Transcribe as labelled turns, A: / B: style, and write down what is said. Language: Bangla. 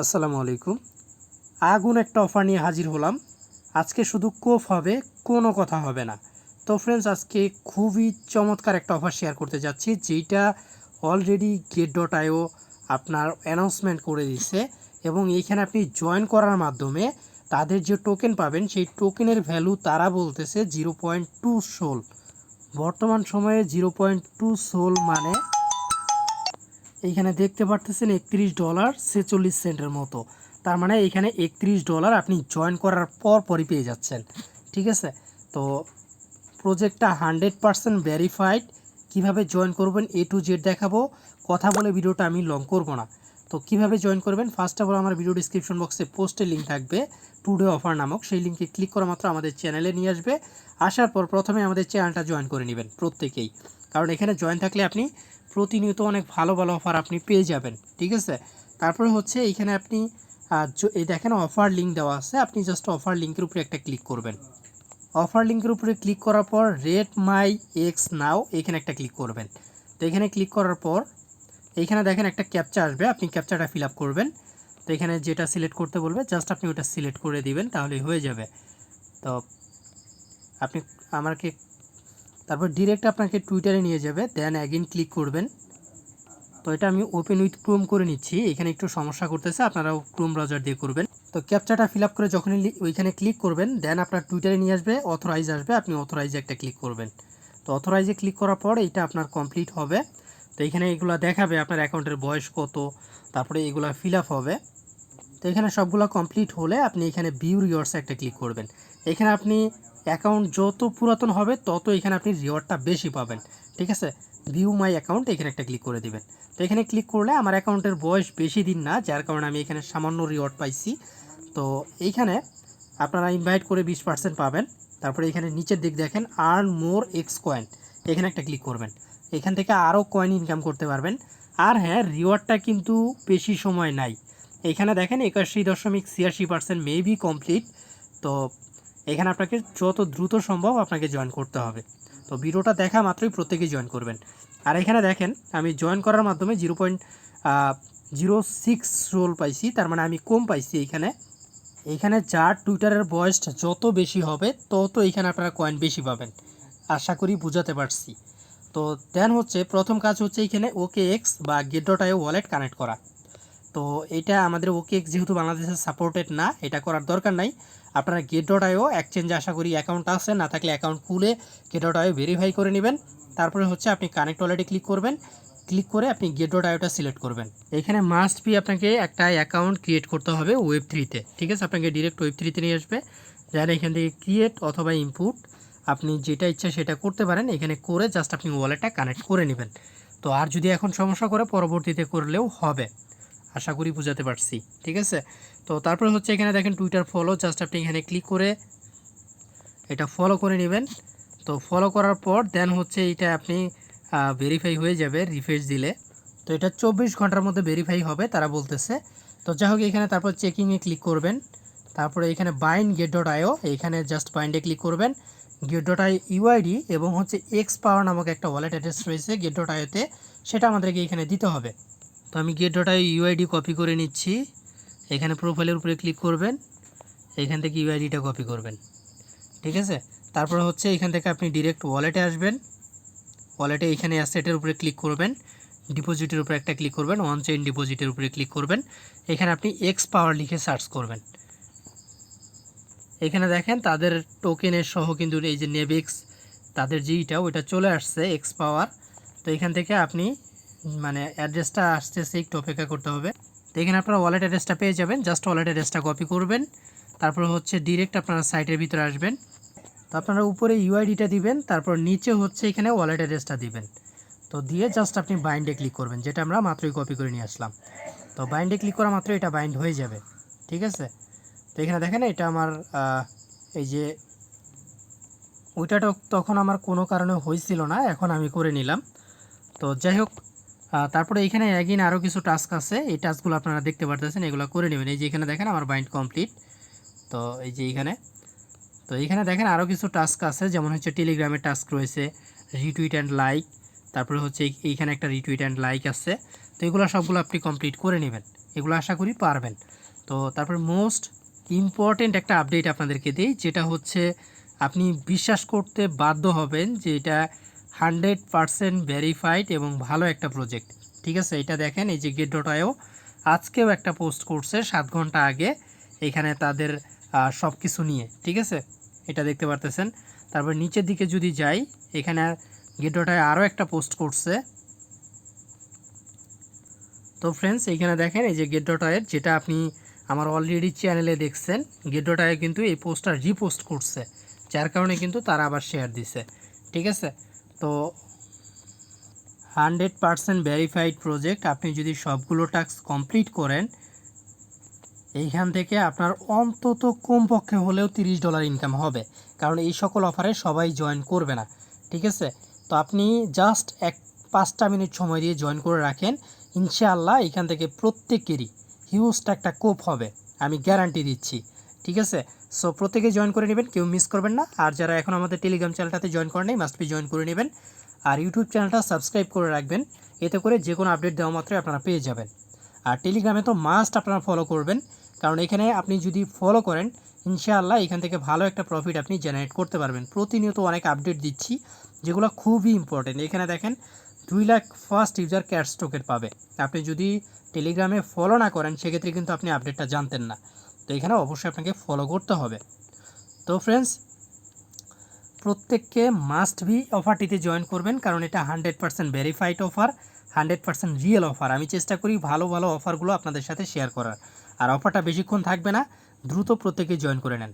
A: আসসালামু আলাইকুম। আগুন একটা অফার নিয়ে হাজির হলাম। আজকে শুধু কোফ হবে, কোনো কথা হবে না। তো ফ্রেন্ডস আজকে খুবই চমৎকার একটা অফার শেয়ার করতে যাচ্ছি যেটা অলরেডি গেট ডট আইও আপনার অ্যানাউন্সমেন্ট করে দিচ্ছে এবং এইখানে আপনি জয়েন করার মাধ্যমে তাদের যে টোকেন পাবেন, সেই টোকেনের ভ্যালু তারা বলতেছে জিরো পয়েন্ট টু সোল বর্তমান সময়ে জিরো পয়েন্ট টু সোল মানে এইখানে দেখতে পারতেছেন একত্রিশ ডলার ছেচল্লিশ সেন্টের মতো। তার মানে এখানে একত্রিশ ডলার আপনি জয়েন করার পর পরই পেয়ে যাচ্ছেন। ঠিক আছে? তো প্রজেক্টটা হান্ড্রেড পারসেন্ট ভেরিফাইড কীভাবে জয়েন করবেন এ টু জেড দেখাবো। কথা বলে ভিডিওটা আমি লং করব না। তো কীভাবে জয়েন করবেন? ফার্স্ট অফ অল আমার ভিডিও ডিসক্রিপশন বক্সে পোস্টের লিঙ্ক থাকবে। টুডে অফার নামক সেই লিঙ্কে ক্লিক করা মাত্র আমাদের চ্যানেলে নিয়ে আসবে। আসার পর প্রথমে আমাদের চ্যানেলটা জয়েন করে নেবেন প্রত্যেকেই। কারণ এখানে জয়েন থাকলে আপনি প্রতিনিয়ত অনেক ভালো ভালো অফার আপনি পেয়ে যাবেন, ঠিক আছে? তারপরে হচ্ছে এইখানে আপনি এই দেখেন অফার লিঙ্ক দেওয়া আছে, আপনি জাস্ট অফার লিঙ্কের উপরে একটা ক্লিক করবেন। অফার লিঙ্কের উপরে ক্লিক করার পর রেট মাই এক্স নাও এখানে একটা ক্লিক করবেন। তো এখানে ক্লিক করার পর এইখানে দেখেন একটা ক্যাপচা আসবে, আপনি ক্যাপচাটা ফিল আপ করবেন। তো এখানে যেটা সিলেক্ট করতে বলবে জাস্ট আপনি ওটা সিলেক্ট করে দিবেন, তাহলেই হয়ে যাবে। তো আপনি আমাকে তারপর ডিরেক্ট আপনাকে টুইটারে নিয়ে যাবে দেন অ্যাগেন ক্লিক করবেন। তো এটা আমি ওপেন উইথ ক্রোম করে নিচ্ছি, এখানে একটু সমস্যা করতেছে, আপনারাও ক্রোম ব্রাউজার দিয়ে করবেন। তো ক্যাপচাটা ফিল আপ করে যখনই ওইখানে ক্লিক করবেন দেন আপনার টুইটারে নিয়ে আসবে অথরাইজ আসবে, আপনি অথরাইজে একটা ক্লিক করবেন। তো অথরাইজে ক্লিক করার পর এটা আপনার কমপ্লিট হবে। তো এখানে এগুলো দেখাবে আপনার অ্যাকাউন্টের বয়স কত, তারপরে এগুলো ফিল আপ হবে। তো এখানে সবগুলো কমপ্লিট হলে আপনি এখানে ভিউ রিওয়ার্ডসে একটা ক্লিক করবেন। এখানে আপনি অ্যাকাউন্ট যত পুরাতন হবে, তত এখানে আপনি রিওয়ার্ডটা বেশি পাবেন। ঠিক আছে? ভিউ মাই অ্যাকাউন্ট এখানে একটা ক্লিক করে দিবেন। তো এখানে ক্লিক করলে আমার অ্যাকাউন্টের বয়স বেশি দিন না, যার কারণে আমি এখানে সামান্য রিওয়ার্ড পাইছি। তো এইখানে আপনারা ইনভাইট করে বিশ পার্সেন্ট পাবেন। তারপরে এখানে নিচের দিক দেখেন আর্ন মোর এক্স কয়েন এখানে একটা ক্লিক করবেন। এখান থেকে আরও কয়েন ইনকাম করতে পারবেন। আর হ্যাঁ রিওয়ার্ডটা কিন্তু বেশি সময় নাই। এখানে দেখেন একাশি দশমিক ছিয়াশি পার্সেন্ট মেবি কমপ্লিট তো এখানে আপনাকে যত দ্রুত সম্ভব আপনাকে জয়েন করতে হবে। তো ভিডিওটা দেখা মাত্রই প্রত্যেকেই জয়েন করবেন। আর এখানে দেখেন, আমি জয়েন করার মাধ্যমে জিরো পয়েন্ট জিরো সিক্স রোল পাইছি। তার মানে আমি কম পাইছি এইখানে এইখানে যার টুইটারের বয়সটা যত বেশি হবে, তত এইখানে আপনারা কয়েন বেশি পাবেন। আশা করি বুঝাতে পারছি। তো দেন হচ্ছে, প্রথম কাজ হচ্ছে এইখানে ওকে এক্স বা Gate dot IO wallet connect করা। তো এটা আমাদের ওকে এক্স যেহেতু বাংলাদেশে সাপোর্টেড না, এটা করার দরকার নাই। আপনারা গেট ডট আইও এক্সচেঞ্জে আশা করি অ্যাকাউন্ট আছে, না থাকলে অ্যাকাউন্ট খুলে গেট ডট আইও ভেরিফাই করে নেবেন। তারপরে হচ্ছে আপনি কানেক্ট ওয়ালেটে ক্লিক করবেন। ক্লিক করে আপনি গেট ডট আইওটা সিলেক্ট করবেন। এখানে মাস্ট বি আপনাকে একটা অ্যাকাউন্ট ক্রিয়েট করতে হবে ওয়েব থ্রিতে ঠিক আছে? আপনাকে ডিরেক্ট ওয়েব থ্রিতে নিয়ে আসবে। দেন এখান থেকে ক্রিয়েট অথবা ইনপুট আপনি যেটা ইচ্ছা সেটা করতে পারেন। এখানে করে জাস্ট আপনি ওয়ালেটটা কানেক্ট করে নেবেন। তো আর যদি এখন সমস্যা করে, পরবর্তীতে করলেও হবে। আশা করি বুঝাতে পারছি, ঠিক আছে? তো তারপরে হচ্ছে এখানে দেখেন টুইটার ফলো জাস্ট আপনি এখানে ক্লিক করে এটা ফলো করে নেবেন। তো ফলো করার পর দেন হচ্ছে এটা আপনি ভেরিফাই হয়ে যাবে রিফ্রেশ দিলে। তো এটা চব্বিশ ঘণ্টার মধ্যে ভেরিফাই হবে, তারা বলতেছে। তো যাই হোক, এখানে তারপর চেকিংয়ে ক্লিক করবেন। তারপরে এখানে বাইন্ড গেট ডট আইও এখানে জাস্ট বাইন্ডে ক্লিক করবেন। গেট ডট আই ইউআইডি এবং হচ্ছে এক্স পাওয়ার নামক একটা ওয়ালেট অ্যাড্রেস রয়েছে গেট ডট আইওতে সেটা আমাদেরকে এখানে দিতে হবে। তো আমি Gate dot I UID copy করে নিচ্ছি। এখানে প্রোফাইলের উপরে ক্লিক করবেন। এখান থেকে ইউআইডিটা কপি করবেন। ঠিক আছে? তারপরে হচ্ছে এখান থেকে আপনি ডিরেক্ট ওয়ালেটে আসবেন। ওয়ালেটে এখানে অ্যাসেটের উপরে ক্লিক করবেন। ডিপোজিটের উপরে একটা ক্লিক করবেন। ওয়ান চেইন ডিপোজিটের উপরে ক্লিক করবেন। এখানে আপনি এক্স পাওয়ার লিখে সার্চ করবেন। এখানে দেখেন তাদের টোকেনের সহ কিন্তু এই যে নেবেক্স তাদের যেইটা, ওইটা চলে আসছে এক্স পাওয়ার তো এখান থেকে আপনি মানে অ্যাড্রেসটা আসতেছে একটু অপেক্ষা করতে হবে। তো এখানে আপনারা ওয়ালেট অ্যাড্রেসটা পেয়ে যাবেন। জাস্ট ওয়ালেট অ্যাড্রেসটা কপি করবেন। তারপর হচ্ছে ডিরেক্ট আপনারা সাইটের ভিতরে আসবেন। তো আপনারা উপরে ইউআইডিটা দিবেন, তারপর নিচে হচ্ছে এখানে ওয়ালেট অ্যাড্রেসটা দিবেন। তো দিয়ে জাস্ট আপনি বাইন্ডে ক্লিক করবেন, যেটা আমরা মাত্রই কপি করে নিয়ে আসলাম। তো বাইন্ডে ক্লিক করা মাত্র এটা বাইন্ড হয়ে যাবে। ঠিক আছে? তো এখানে দেখেন এটা আমার এই যে ওইটা তখন আমার কোনো কারণে হয়েছিল না, এখন আমি করে নিলাম। তো যাই হোক তারপরে এখানে অ্যাগিন আরও কিছু টাস্ক আছে। এই টাস্কগুলো আপনারা দেখতে পারতেছেন, এগুলো করে নেবেন। এই যে এখানে দেখেন আমার বাইন্ড কমপ্লিট তো এই যে এইখানে তো এখানে দেখেন আরও কিছু টাস্ক আছে, যেমন হচ্ছে টেলিগ্রামের টাস্ক রয়েছে রিটুইট অ্যান্ড লাইক তারপরে হচ্ছে এই- এইখানে একটা রিটুইট অ্যান্ড লাইক আছে। তো এগুলো সবগুলো আপনি কমপ্লিট করে নেবেন। এগুলো আশা করি পারবেন। তো তারপর মোস্ট ইম্পর্টেন্ট একটা আপডেট আপনাদেরকে দিই, যেটা হচ্ছে আপনি বিশ্বাস করতে বাধ্য হবেন যে এটা হান্ড্রেড পারসেন্ট ভেরিফাইড এবং ভালো একটা প্রজেক্ট। ঠিক আছে এটা দেখেন, এই যে গেট ডট আইও আজকেও একটা পোস্ট করছে সাত ঘণ্টা আগে, এখানে তাদের সব কিছু নিয়ে। ঠিক আছে, এটা দেখতে পারতেছেন। তারপর নিচের দিকে যদি যাই, এখানে গেট ডট আইও আরও একটা পোস্ট করছে। তো ফ্রেন্ডস এইখানে দেখেন, এই যে গেট ডট আয়ের যেটা আপনি আমার অলরেডি চ্যানেলে দেখছেন গেট ডট আয়ে কিন্তু এই পোস্টটা রিপোস্ট করছে। যার কারণে কিন্তু তারা আবার শেয়ার দিছে। ঠিক আছে তো হান্ড্রেড পারসেন্ট ভেরিফাইড প্রজেক্ট, আপনি যদি সবগুলো টাস্ক কমপ্লিট করেন, এইখান থেকে আপনার অন্তত কমপক্ষে হলেও তিরিশ ডলার ইনকাম হবে। কারণ এই সকল অফারে সবাই জয়েন করবে না, ঠিক আছে? তো আপনি জাস্ট এক, পাঁচটা মিনিট সময় দিয়ে জয়েন করে রাখেন, ইনশাআল্লাহ এখান থেকে প্রত্যেকেরই হিউজটা একটা কোপ হবে, আমি গ্যারান্টি দিচ্ছি। ঠিক আছে? সো প্রত্যেকে জয়েন করে নেবেন, কেউ মিস করবেন না। আর যারা এখন আমাদের টেলিগ্রাম চ্যানেলটাতে জয়েন করেন নাই মাস্ট বি জয়েন করে নেবেন। আর ইউটিউব চ্যানেলটা সাবস্ক্রাইব করে রাখবেন। এতে করে যে কোনো আপডেট দেওয়া মাত্রই আপনারা পেয়ে যাবেন। আর টেলিগ্রামে তো মাস্ট আপনারা ফলো করবেন। কারণ এখানে আপনি যদি ফলো করেন, ইনশাআল্লাহ এখান থেকে ভালো একটা প্রফিট আপনি জেনারেট করতে পারবেন। প্রতিনিয়ত অনেক আপডেট দিচ্ছি, যেগুলো খুবই ইম্পর্টেন্ট এখানে দেখেন, দুই lakh first user cash token পাবে। আপনি যদি টেলিগ্রামে ফলো না করেন, সেক্ষেত্রে কিন্তু আপনি আপডেটটা জানতেন না। তো এখানে অবশ্যই আপনাকে ফলো করতে হবে। তো ফ্রেন্ডস প্রত্যেককে মাস্ট বি অফারটিতে জয়েন করবেন, কারণ এটা hundred percent verified offer hundred percent real offer আমি চেষ্টা করি ভালো ভালো অফারগুলো আপনাদের সাথে শেয়ার করার। আর অফারটা বেশিক্ষণ থাকবে না, দ্রুত প্রত্যেকে জয়েন করে নেন।